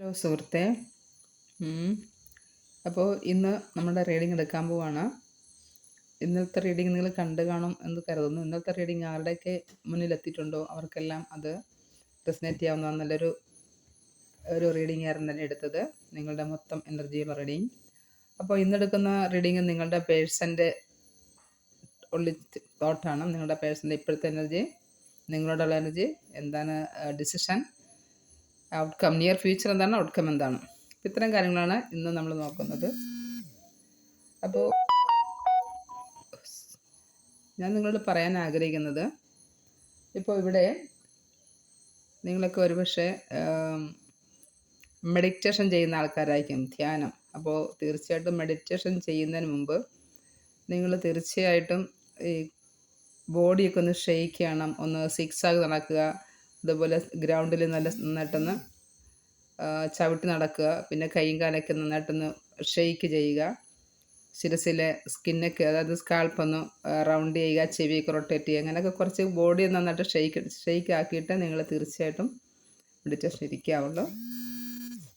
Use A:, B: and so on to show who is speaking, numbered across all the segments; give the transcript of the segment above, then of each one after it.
A: Hello സുഹൃത്തെ. അപ്പോൾ ഇന്ന് നമ്മുടെ റീഡിംഗ് എടുക്കാൻ പോവാണ്. ഇന്നലത്തെ റീഡിംഗ് നിങ്ങൾ കണ്ടു കാണും എന്ന് കരുതുന്നു. ഇന്നലത്തെ റീഡിംഗ് ആരുടെയൊക്കെ മുന്നിലെത്തിയിട്ടുണ്ടോ അവർക്കെല്ലാം അത് റെസിനേറ്റ് ചെയ്യാവുന്ന നല്ലൊരു ഒരു റീഡിംഗ് ആയിരുന്നു തന്നെ എടുത്തത്. നിങ്ങളുടെ മൊത്തം എനർജിയുള്ള റീഡിംഗ് അപ്പോൾ ഇന്നെടുക്കുന്ന റീഡിംഗ് നിങ്ങളുടെ പേഴ്സന്റെ ഉള്ളി തോട്ടാണ് നിങ്ങളുടെ പേഴ്സന്റെ ഇപ്പോഴത്തെ എനർജി നിങ്ങളോടുള്ള എനർജി എന്താണ് ഡിസിഷൻ ഔട്ട്കം നിയർ ഫ്യൂച്ചർ എന്താണ് ഔട്ട്കം എന്താണ്? ഇത്തരം കാര്യങ്ങളാണ് ഇന്ന് നമ്മൾ നോക്കുന്നത്. അപ്പോൾ ഞാൻ നിങ്ങളോട് പറയാൻ ആഗ്രഹിക്കുന്നത് ഇപ്പോൾ ഇവിടെ നിങ്ങളൊക്കെ ഒരുപക്ഷെ മെഡിറ്റേഷൻ ചെയ്യുന്ന ആൾക്കാരായിരിക്കും ധ്യാനം. അപ്പോൾ തീർച്ചയായിട്ടും മെഡിറ്റേഷൻ ചെയ്യുന്നതിന് മുമ്പ് നിങ്ങൾ തീർച്ചയായിട്ടും ഈ ബോഡിയൊക്കെ ഒന്ന് ഷെയ്ക്ക് ചെയ്യണം ഒന്ന് സിക്സ് ആഗ് നടക്കുക അതുപോലെ ഗ്രൗണ്ടിൽ നല്ല നന്നായിട്ടൊന്ന് ചവിട്ടി നടക്കുക. പിന്നെ കൈയും കാലൊക്കെ നന്നായിട്ടൊന്ന് ഷെയ്ക്ക് ചെയ്യുക. ശിരസിലെ സ്കിന്നൊക്കെ അതായത് സ്കാൾപ്പ് ഒന്ന് റൗണ്ട് ചെയ്യുക ചെവിയൊക്കെ റൊട്ടേറ്റ് ചെയ്യുക. അങ്ങനെയൊക്കെ കുറച്ച് ബോഡി നന്നായിട്ട് ഷെയ്ക്ക് ഷെയ്ക്ക് ആക്കിയിട്ട് നിങ്ങൾ തീർച്ചയായിട്ടും മെഡിറ്റേഷൻ ഇരിക്കാവുള്ളൂ.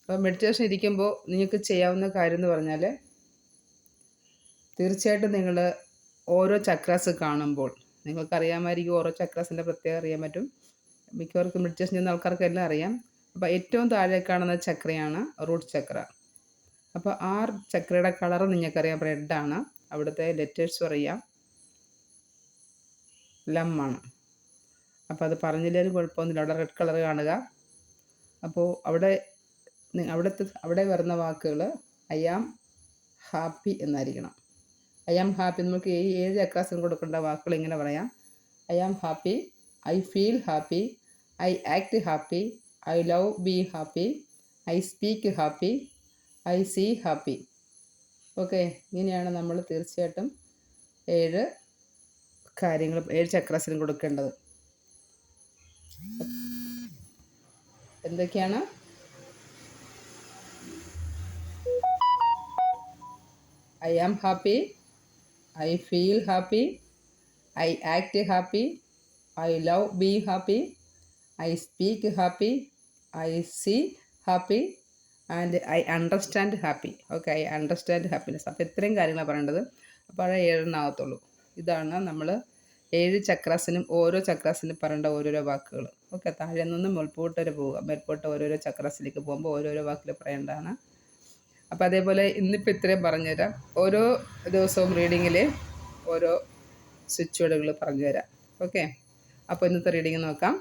A: അപ്പോൾ മെഡിറ്റേഷൻ ഇരിക്കുമ്പോൾ നിങ്ങൾക്ക് ചെയ്യാവുന്ന കാര്യം എന്ന് പറഞ്ഞാൽ തീർച്ചയായിട്ടും നിങ്ങൾ ഓരോ ചക്രാസ് കാണുമ്പോൾ നിങ്ങൾക്കറിയാമായിരിക്കും ഓരോ ചക്രാസിന്റെ പ്രത്യേകം അറിയാൻ പറ്റും. മിക്കവർക്കും മെഡിറ്റേഷൻ ചെയ്യുന്ന ആൾക്കാർക്കെല്ലാം അറിയാം. അപ്പോൾ ഏറ്റവും താഴെ കാണുന്ന ചക്രയാണ് റൂട്ട് ചക്ര. അപ്പോൾ ആ ചക്രയുടെ കളർ നിങ്ങൾക്കറിയാം. റെഡാണ് അവിടുത്തെ ലെറ്റേഴ്സ് പറയാം. ലമ്മാണ് അപ്പോൾ അത് പറഞ്ഞില്ലേലും കുഴപ്പമൊന്നുമില്ല. അവിടെ റെഡ് കളർ കാണുക. അപ്പോൾ അവിടെ അവിടുത്തെ അവിടെ വരുന്ന വാക്കുകൾ ഐ ആം ഹാപ്പി എന്നായിരിക്കണം. ഐ ആം ഹാപ്പി നമുക്ക് ഏഴ് അക്രാസിന് കൊടുക്കേണ്ട വാക്കുകൾ ഇങ്ങനെ പറയാം. I am happy I feel happy I act happy I love be happy I speak happy I see happy okay ഇങ്ങനെയാണ് നമ്മൾ തീർച്ചയായിട്ടും ഏഴ് കാര്യങ്ങൾ ഏഴ് ചക്രാസിനും കൊടുക്കേണ്ടത്. എന്തൊക്കെയാണ്? I am happy I feel happy I act happy I love be happy I speak happy I see happy and I understand happy okay I understand happiness അപ്പോൾ ഇത്രയും കാര്യങ്ങളാണ് പറയേണ്ടത്. അപ്പോൾ അത് ഏഴെണ്ണാകത്തുള്ളൂ ഇതാണ് നമ്മൾ ഏഴ് ചക്രാസിനും ഓരോ ചക്രാസിനും പറയേണ്ട ഓരോരോ വാക്കുകൾ. ഓക്കെ താഴെ നിന്ന് മുൾപോട്ട് വരെ പോവുക. മേൽപോട്ട് ഓരോരോ ചക്രാസിലേക്ക് പോകുമ്പോൾ ഓരോരോ വാക്കിൽ പറയേണ്ടതാണ്. അപ്പോൾ അതേപോലെ ഇന്നിപ്പോൾ ഇത്രയും പറഞ്ഞുതരാം. ഓരോ ദിവസവും റീഡിങ്ങിൽ ഓരോ സ്വിച്ച് വേർഡുകൾ പറഞ്ഞുതരാം. ഓക്കെ അപ്പോൾ ഇന്നത്തെ റീഡിങ് നോക്കാം.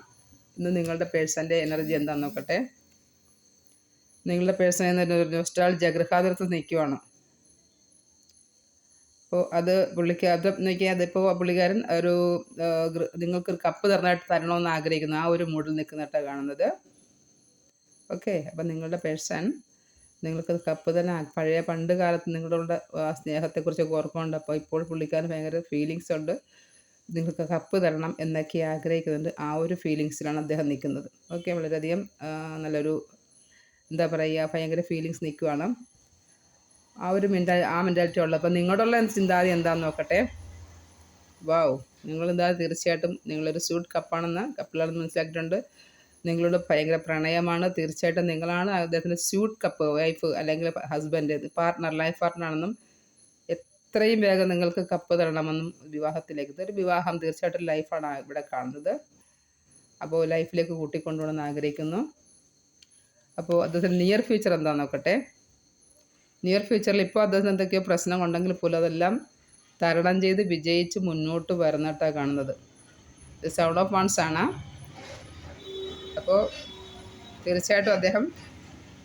A: ഇന്ന് നിങ്ങളുടെ പേഴ്സന്റെ എനർജി എന്താണെന്ന് നോക്കട്ടെ. നിങ്ങളുടെ പേഴ്സൺ എന്നൊരു നൊസ്റ്റാൾജിയ ജഗൃഹാതിർത്ത് നിൽക്കുവാണ്. അപ്പോൾ അത് പുള്ളിക്ക് അത് നോക്കിയാൽ അതിപ്പോൾ പുള്ളിക്കാരൻ ഒരു നിങ്ങൾക്കൊരു കപ്പ് തരണമായിട്ട് തരണമെന്ന് ആഗ്രഹിക്കുന്നു. ആ ഒരു മൂഡിൽ നിൽക്കുന്നതായിട്ടാണ് കാണുന്നത്. ഓക്കെ അപ്പം നിങ്ങളുടെ പേഴ്സൺ നിങ്ങൾക്ക് കപ്പ് തന്നെ പഴയ പണ്ട് കാലത്ത് നിങ്ങളുടെ സ്നേഹത്തെക്കുറിച്ച് ഓർക്കുന്നുണ്ട്. അപ്പോൾ ഇപ്പോൾ പുള്ളിക്കാരൻ ഭയങ്കര ഫീലിങ്സ് ഉണ്ട്. നിങ്ങൾക്ക് കപ്പ് തരണം എന്നൊക്കെ ആഗ്രഹിക്കുന്നുണ്ട് ആ ഒരു ഫീലിങ്സിലാണ് അദ്ദേഹം നിൽക്കുന്നത്. ഓക്കെ വളരെയധികം നല്ലൊരു എന്താ പറയുക ഭയങ്കര ഫീലിങ്സ് നിൽക്കുവാണ്. ആ ഒരു മെന്റാ ആ മെന്റാലിറ്റി ഉള്ളത് അപ്പം നിങ്ങളോടുള്ള ചിന്താഗതി എന്താണെന്ന് നോക്കട്ടെ. വാവ് നിങ്ങളെന്താ തീർച്ചയായിട്ടും നിങ്ങളൊരു സ്യൂട്ട് കപ്പാണെന്ന് കപ്പിലാണെന്ന് മനസ്സിലാക്കിയിട്ടുണ്ട്. നിങ്ങളോട് ഭയങ്കര പ്രണയമാണ്. തീർച്ചയായിട്ടും നിങ്ങളാണ് അദ്ദേഹത്തിന്റെ സ്യൂട്ട് കപ്പ് വൈഫ് അല്ലെങ്കിൽ ഹസ്ബൻഡ് പാർട്ട്ണർ ലൈഫ് പാർട്ട്ണറാണെന്നും എത്രയും വേഗം നിങ്ങൾക്ക് കപ്പ് തരണമെന്നും വിവാഹത്തിലേക്ക്. ഇതൊരു വിവാഹം തീർച്ചയായിട്ടും ലൈഫാണ് ഇവിടെ കാണുന്നത്. അപ്പോൾ ലൈഫിലേക്ക് കൂട്ടിക്കൊണ്ടുപോകണമെന്ന് ആഗ്രഹിക്കുന്നു. അപ്പോൾ അദ്ദേഹത്തിന്റെ നിയർ ഫ്യൂച്ചർ എന്താ നോക്കട്ടെ. നിയർ ഫ്യൂച്ചറിൽ ഇപ്പോൾ അദ്ദേഹത്തിന് എന്തൊക്കെയോ പ്രശ്നം ഉണ്ടെങ്കിൽ പോലും അതെല്ലാം തരണം ചെയ്ത് വിജയിച്ച് മുന്നോട്ട് വരുന്നിട്ടാണ് കാണുന്നത്. സൗണ്ട് ഓഫ് വൺസ് ആണ്. അപ്പോൾ തീർച്ചയായിട്ടും അദ്ദേഹം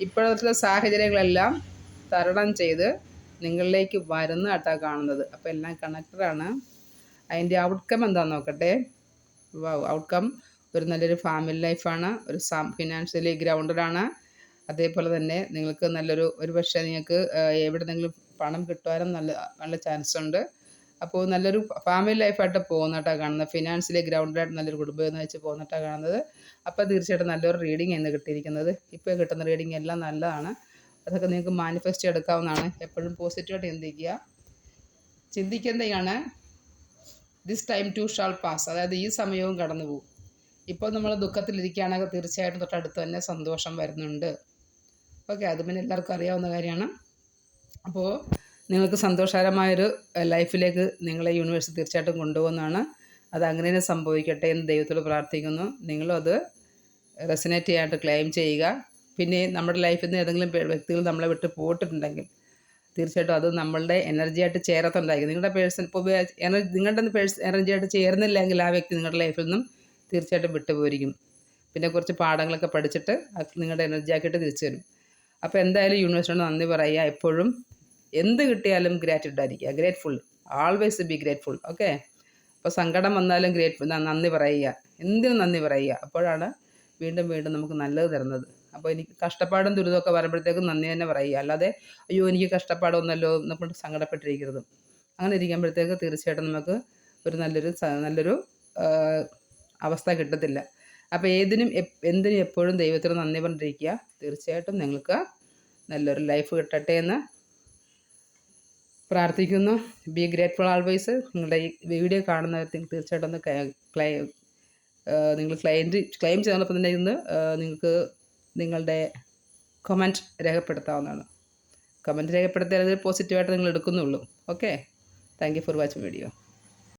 A: ഇപ്പോഴത്തെ സാഹചര്യങ്ങളെല്ലാം തരണം ചെയ്ത് നിങ്ങളിലേക്ക് വരുന്നതായിട്ടാണ് കാണുന്നത്. അപ്പോൾ എല്ലാം കണക്റ്റഡാണ് അതിന്റെ ഔട്ട്കം എന്താണെന്ന് നോക്കട്ടെ. ഔട്ട്കം ഒരു നല്ലൊരു ഫാമിലി ലൈഫാണ് ഒരു ഫിനാൻഷ്യലി ഗ്രൗണ്ടഡാണ് അതേപോലെ തന്നെ നിങ്ങൾക്ക് നല്ലൊരു ഒരു പക്ഷേ നിങ്ങൾക്ക് എവിടെന്നെങ്കിലും പണം കിട്ടുവാനും നല്ല നല്ല ചാൻസ് ഉണ്ട്. അപ്പോൾ നല്ലൊരു ഫാമിലി ലൈഫായിട്ട് പോകുന്നിട്ടാണ് കാണുന്നത്. ഫിനാൻഷ്യലി ഗ്രൗണ്ടഡായിട്ട് നല്ലൊരു കുടുംബം എന്ന് വെച്ച് പോകുന്നിട്ടാണ് കാണുന്നത്. അപ്പോൾ തീർച്ചയായിട്ടും നല്ലൊരു റീഡിംഗ് ആണ് കിട്ടിയിരിക്കുന്നത്. ഇപ്പോൾ കിട്ടുന്ന റീഡിംഗ് എല്ലാം നല്ലതാണ്. അതൊക്കെ നിങ്ങൾക്ക് മാനിഫെസ്റ്റ് എടുക്കാവുന്നതാണ്. എപ്പോഴും പോസിറ്റീവായിട്ട് ചിന്തിക്കുക. ചിന്തിക്കുന്നതാണ് this time too shall pass അതായത് ഈ സമയവും കടന്നു പോകും ഇപ്പോൾ നമ്മൾ ദുഃഖത്തിലിരിക്കുകയാണെങ്കിൽ തീർച്ചയായിട്ടും തൊട്ടടുത്ത് തന്നെ സന്തോഷം വരുന്നുണ്ട്. ഓക്കെ അത് പിന്നെ എല്ലാവർക്കും അറിയാവുന്ന കാര്യമാണ്. അപ്പോൾ നിങ്ങൾക്ക് സന്തോഷകരമായൊരു ലൈഫിലേക്ക് നിങ്ങളെ യൂണിവേഴ്സ് തീർച്ചയായിട്ടും കൊണ്ടുപോകുന്നതാണ്. അത് അങ്ങനെ തന്നെ സംഭവിക്കട്ടെ എന്ന് ദൈവത്തോട് പ്രാർത്ഥിക്കുന്നു. നിങ്ങളും അത് റെസിനേറ്റ് ചെയ്യാനായിട്ട് ക്ലെയിം ചെയ്യുക. പിന്നെ നമ്മുടെ ലൈഫിൽ നിന്ന് ഏതെങ്കിലും വ്യക്തികൾ നമ്മളെ വിട്ട് പോയിട്ടുണ്ടെങ്കിൽ തീർച്ചയായിട്ടും അത് നമ്മളുടെ എനർജിയായിട്ട് ചേരത്തുണ്ടായിരിക്കും. നിങ്ങളുടെ പേഴ്സൺ ഇപ്പോൾ എനർജി നിങ്ങളുടെ പേഴ്സ് എനർജിയായിട്ട് ചേർന്നില്ലെങ്കിൽ ആ വ്യക്തി നിങ്ങളുടെ ലൈഫിൽ നിന്നും തീർച്ചയായിട്ടും വിട്ടുപോയിരിക്കും. പിന്നെ കുറച്ച് പാഠങ്ങളൊക്കെ പഠിച്ചിട്ട് നിങ്ങളുടെ എനർജി ആക്കിയിട്ട് തിരിച്ചു വരും. അപ്പോൾ എന്തായാലും യൂണിവേഴ്സിനോട് നന്ദി പറയുക. എപ്പോഴും എന്ത് കിട്ടിയാലും ഗ്രാറ്റിറ്റ്യൂഡ് ആയിരിക്കുക. Grateful always be grateful okay അപ്പോൾ സങ്കടം വന്നാലും ഗ്രേറ്റ്ഫുൾ നന്ദി പറയുക. എന്തിനും നന്ദി പറയുക. അപ്പോഴാണ് വീണ്ടും വീണ്ടും നമുക്ക് നല്ലത് തരുന്നത്. അപ്പോൾ എനിക്ക് കഷ്ടപ്പാടും ദുരിതമൊക്കെ വരുമ്പോഴത്തേക്കും നന്ദി തന്നെ പറയുക. അല്ലാതെ അയ്യോ എനിക്ക് കഷ്ടപ്പാടൊന്നല്ലോ നമ്മൾ സങ്കടപ്പെട്ടിരിക്കരുത്. അങ്ങനെ ഇരിക്കുമ്പോഴത്തേക്ക് തീർച്ചയായിട്ടും നമുക്ക് ഒരു നല്ലൊരു നല്ലൊരു അവസ്ഥ കിട്ടത്തില്ല. അപ്പോൾ ഏതിനും എന്തിനും എപ്പോഴും ദൈവത്തിന് നന്ദി പറഞ്ഞിരിക്കുക. തീർച്ചയായിട്ടും നിങ്ങൾക്ക് നല്ലൊരു ലൈഫ് കിട്ടട്ടെ എന്ന് പ്രാർത്ഥിക്കുന്നു. ബി ഗ്രേറ്റ്ഫുൾ ആൾവേസ് നിങ്ങളുടെ ഈ വീഡിയോ കാണുന്നവർ തീർച്ചയായിട്ടും ഒന്ന് നിങ്ങൾ ക്ലൈന്റ് ക്ലെയിം ചെയ്യുന്നപ്പോൾ തന്നെ ഇന്ന് നിങ്ങൾക്ക് നിങ്ങളുടെ കമന്റ് രേഖപ്പെടുത്താവുന്നതാണ്. കമന്റ് രേഖപ്പെടുത്തിയാൽ അത് പോസിറ്റീവായിട്ട് നിങ്ങൾ എടുക്കുന്നുള്ളൂ. Okay thank you for watching video